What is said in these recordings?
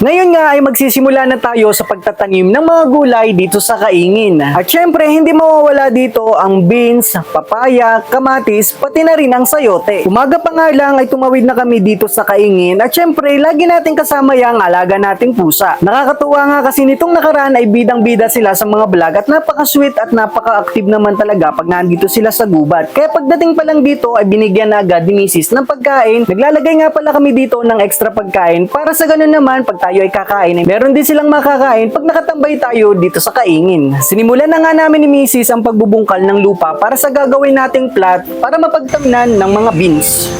Ngayon nga ay magsisimula na tayo sa pagtatanim ng mga gulay dito sa Kaingin. At syempre, hindi mawawala dito ang beans, papaya, kamatis, pati na rin ang sayote. Umaga pa nga lang ay tumawid na kami dito sa Kaingin at syempre, lagi nating kasama yung alaga nating pusa. Nakakatuwa nga kasi nitong nakaraan ay bidang-bida sila sa mga vlog at napaka-sweet at napaka-active naman talaga pag nandito sila sa gubat. Kaya pagdating pa lang dito ay binigyan na agad ni Mrs. ng pagkain. Naglalagay nga pala kami dito ng extra pagkain para sa ganun naman pag tayo ay kakain meron din silang makakain pag nakatambay tayo dito sa kaingin. Sinimulan na nga namin ni Mrs. ang pagbubungkal ng lupa para sa gagawin nating plat para mapagtamnan ng mga beans.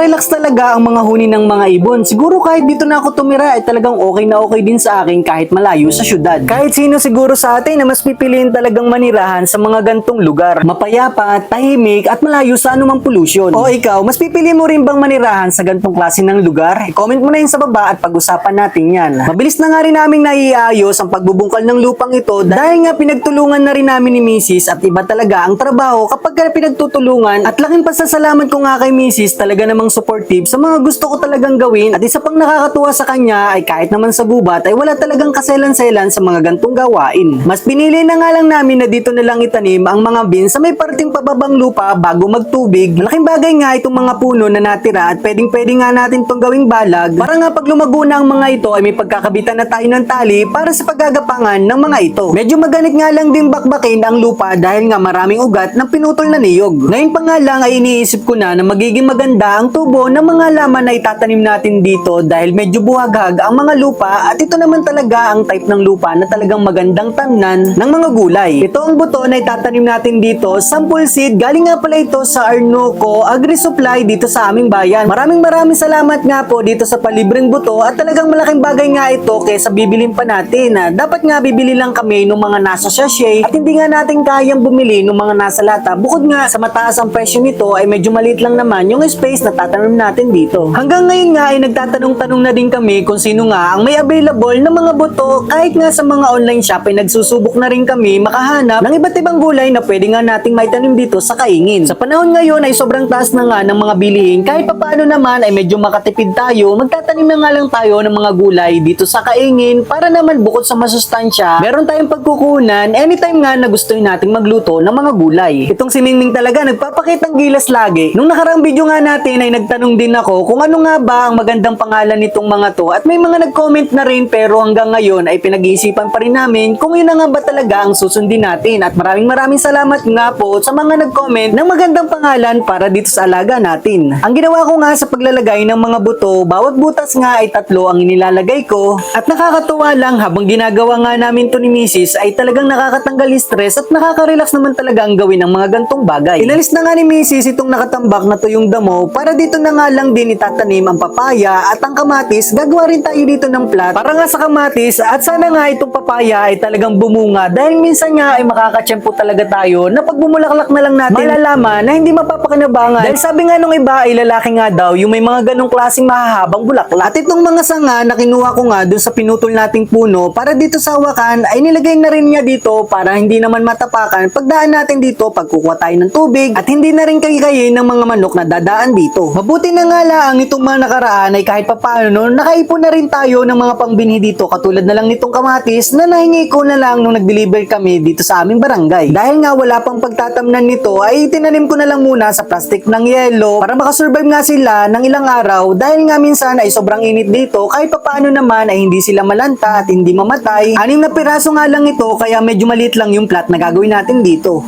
Nakaka-relax talaga ang mga huni ng mga ibon. Siguro kahit dito na ako tumira ay talagang okay na okay din sa akin kahit malayo sa syudad. Kahit sino siguro sa atin na mas pipiliin talagang manirahan sa mga gantong lugar. Mapayapa, tahimik at malayo sa anumang pollution. O ikaw, mas pipili mo rin bang manirahan sa gantong klase ng lugar? I-comment mo na yun sa baba at pag-usapan natin yan. Mabilis na nga rin namin naiayos ang pagbubungkal ng lupang ito dahil nga pinagtulungan na rin namin ni Mrs. at iba talaga ang trabaho kapag ka pinagtutulungan at laking pasasalamat ko nga kay Mrs. talaga namang supportive sa mga gusto ko talagang gawin at isa pang nakakatuwa sa kanya ay kahit naman sa gubat ay wala talagang kaselan-selan sa mga gantong gawain. Mas pinili na nga lang namin na dito na lang itanim ang mga beans sa may parting pababang lupa bago magtubig. Malaking bagay nga itong mga puno na natira at pwedeng pwede nga natin itong gawing balag para nga pag lumago na ang mga ito ay may pagkakabitan na tayo ng tali para sa paggagapangan ng mga ito. Medyo maganit nga lang din bakbakin ang lupa dahil nga maraming ugat ng pinutol na niyog. Ngayon pa nga lang ay iniisip ko na na magiging maganda ang tubo ng mga laman na itatanim natin dito dahil medyo buhaghag ang mga lupa at ito naman talaga ang type ng lupa na talagang magandang tamnan ng mga gulay. Ito ang buto na itatanim natin dito, sample seed. Galing nga pala ito sa Arnoco Agri Supply dito sa aming bayan. Maraming maraming salamat nga po dito sa palibreng buto at talagang malaking bagay nga ito kaysa bibilin pa natin. Ah, dapat nga bibili lang kami ng mga nasa sachet at hindi nga natin kayang bumili ng mga nasa lata. Bukod nga sa mataas ang presyo nito ay medyo maliit lang naman yung space na tatanim natin dito. Hanggang ngayon nga ay nagtatanong-tanong na din kami kung sino nga ang may available na mga buto kahit nga sa mga online shop ay nagsusubok na rin kami makahanap ng iba't ibang gulay na pwede nga nating maitanim dito sa kaingin. Sa panahon ngayon ay sobrang taas na nga ng mga bilihin kahit papaano naman ay medyo makatipid tayo magtatanim na nga lang tayo ng mga gulay dito sa kaingin para naman bukod sa masustansya meron tayong pagkukunan anytime nga na gusto nating magluto ng mga gulay. Itong si Mingming talaga nagpapakitang gilas lagi. Nung nakarang video nga natin ay nagtanong din ako kung ano nga ba ang magandang pangalan nitong mga to at may mga nag-comment na rin pero hanggang ngayon ay pinag-iisipan pa rin namin kung yun nga ba talaga ang susundin natin at maraming maraming salamat nga po sa mga nag-comment ng magandang pangalan para dito sa alaga natin. Ang ginawa ko nga sa paglalagay ng mga buto, bawat butas nga ay tatlo ang inilalagay ko at nakakatuwa lang habang ginagawa nga namin to ni Mrs. ay talagang nakakatanggal stress at nakaka-relax naman talaga ang gawin ng mga gantong bagay. Inalis na nga ni Mrs. itong nakatambak na to yung damo para dito na nga lang din itatanim ang papaya at ang kamatis. Gagawa rin tayo dito ng plat para nga sa kamatis at sana nga itong papaya ay talagang bumunga dahil minsan nga ay makakatsyempo talaga tayo na pag bumulaklak na lang natin malalaman na hindi mapapakinabangan dahil sabi nga nung iba ay lalaki nga daw yung may mga ganong klaseng mahahabang bulaklak. At itong mga sanga na kinuha ko nga dun sa pinutol nating puno para dito sa hawakan ay nilagay na rin niya dito para hindi naman matapakan pagdaan natin dito pagkukuha tayo ng tubig at hindi na rin kaykayin ng mga manok na dadaan dito. Mabuti na nga lang itong mga nakaraan ay kahit papaano nakaipon na rin tayo ng mga pangbinhi dito katulad na lang nitong kamatis na nahingi ko na lang nung nag-deliver kami dito sa aming barangay. Dahil nga wala pang pagtatamnan nito ay tinanim ko na lang muna sa plastic ng yelo para makasurvive nga sila ng ilang araw dahil nga minsan ay sobrang init dito kahit papaano naman ay hindi sila malanta at hindi mamatay. Anim na piraso nga lang ito kaya medyo maliit lang yung plat na gagawin natin dito.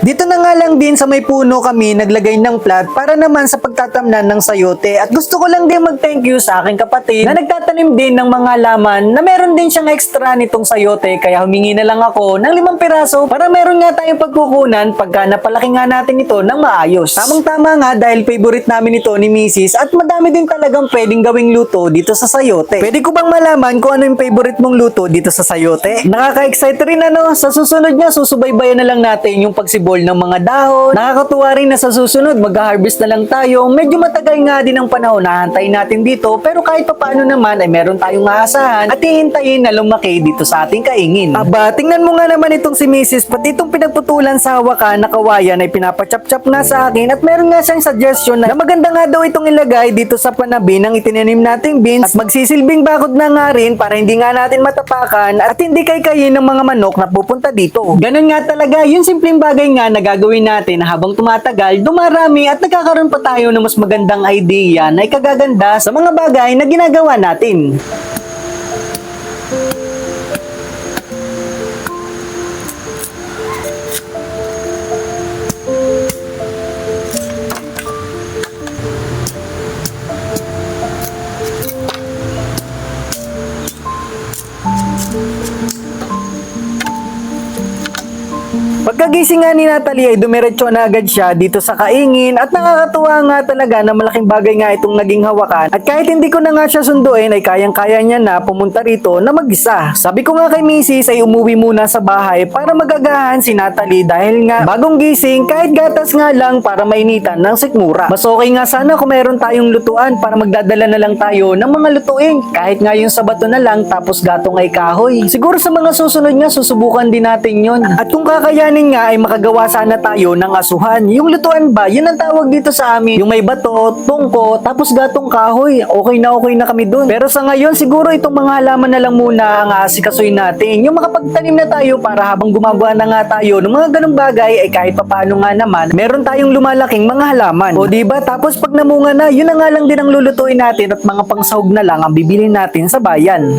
Dito na nga lang din sa may puno kami naglagay ng plat para naman sa pagtatamnan ng sayote. At gusto ko lang din mag-thank you sa aking kapatid na nagtatanim din ng mga laman na meron din siyang extra nitong sayote. Kaya humingi na lang ako ng limang piraso para meron nga tayong pagkukunan pagka napalaki nga natin ito ng maayos. Tamang-tama nga dahil favorite namin ito ni Mrs. at madami din talagang pwedeng gawing luto dito sa sayote. Pwede ko bang malaman kung ano yung favorite mong luto dito sa sayote? Nakaka-excite rin ano. Sa susunod nga, susubaybayan na lang natin yung pagsibol ng mga dahon. Nakakatuwa rin na sa susunod, mag-harvest na lang tayo. Medyo matagal nga din ang panahon na hantayin natin dito. Pero kahit pa paano naman ay meron tayong aasahan at hihintayin na lumaki dito sa ating kaingin. Aba, tingnan mo nga naman itong si Mrs. Pati itong pinagputulan sa hawakan na kawayan ay pinapachap-chap nga sa akin at meron nga siyang suggestion na maganda nga daw itong ilagay dito sa panabi ng itinanim nating beans at magsisilbing bakod na nga rin para hindi nga natin matapakan at hindi kay-kayin ng mga manok na pupunta dito. Ganun nga talaga, yung simpleng bagay nga na gagawin natin habang tumatagal, dumarami at nagkakaroon pa tayo ng mas magandang idea na ikagaganda sa mga bagay na ginagawa natin. Pagkagising nga ni Natalie ay dumiretso na agad siya dito sa kaingin at nakakatuwa nga talaga na malaking bagay nga itong naging hawakan at kahit hindi ko na nga siya sunduin ay kayang-kaya niya na pumunta rito na mag-isa. Sabi ko nga kay Mrs. ay umuwi muna sa bahay para magagahan si Natalie dahil nga bagong gising kahit gatas nga lang para mainitan ng sikmura. Mas okay nga sana kung meron tayong lutuan para magdadala na lang tayo ng mga lutuin kahit nga yung sabato na lang tapos gatong ay kahoy. Siguro sa mga susunod nga susubukan din natin yon. At kung kakayanin nga ay makagawa sana tayo ng asuhan. Yung lutuan ba, yun ang tawag dito sa amin. Yung may bato, tungko, tapos gatong kahoy. Okay na okay na kami dun. Pero sa ngayon, siguro itong mga halaman na lang muna ang asikasuin natin. Yung makapagtanim na tayo para habang gumagawa na nga tayo ng mga ganong bagay ay kahit papano nga naman, meron tayong lumalaking mga halaman. O diba? Tapos pag namunga na, yun na nga lang din ang lulutuin natin at mga pangsahog na lang ang bibilin natin sa bayan.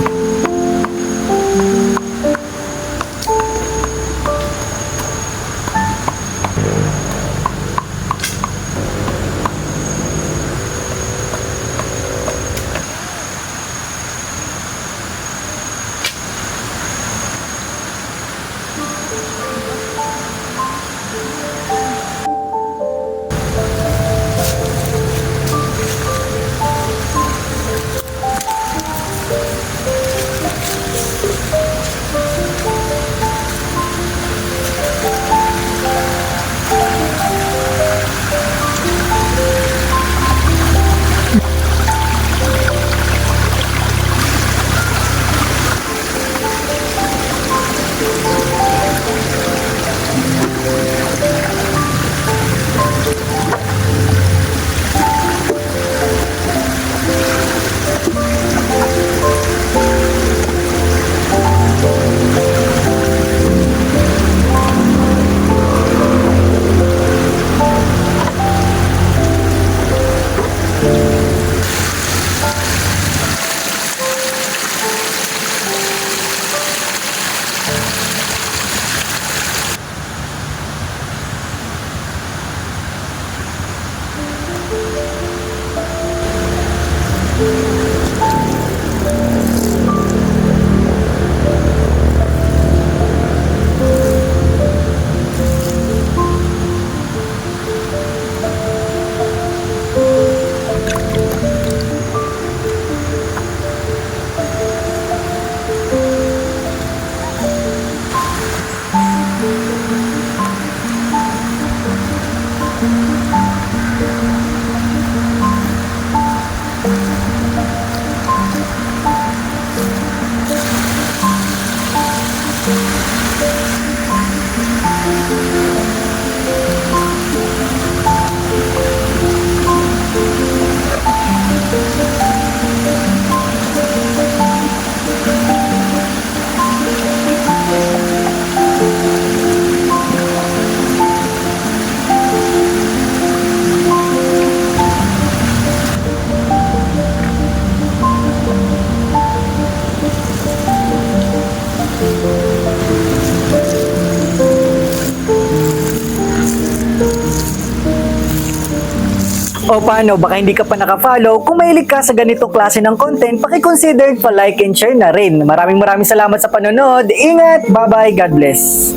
O paano, baka hindi ka pa nakafollow? Kung mahilig ka sa ganitong klase ng content, pakiconsider pa like and share na rin. Maraming maraming salamat sa panonood. Ingat! Bye-bye! God bless!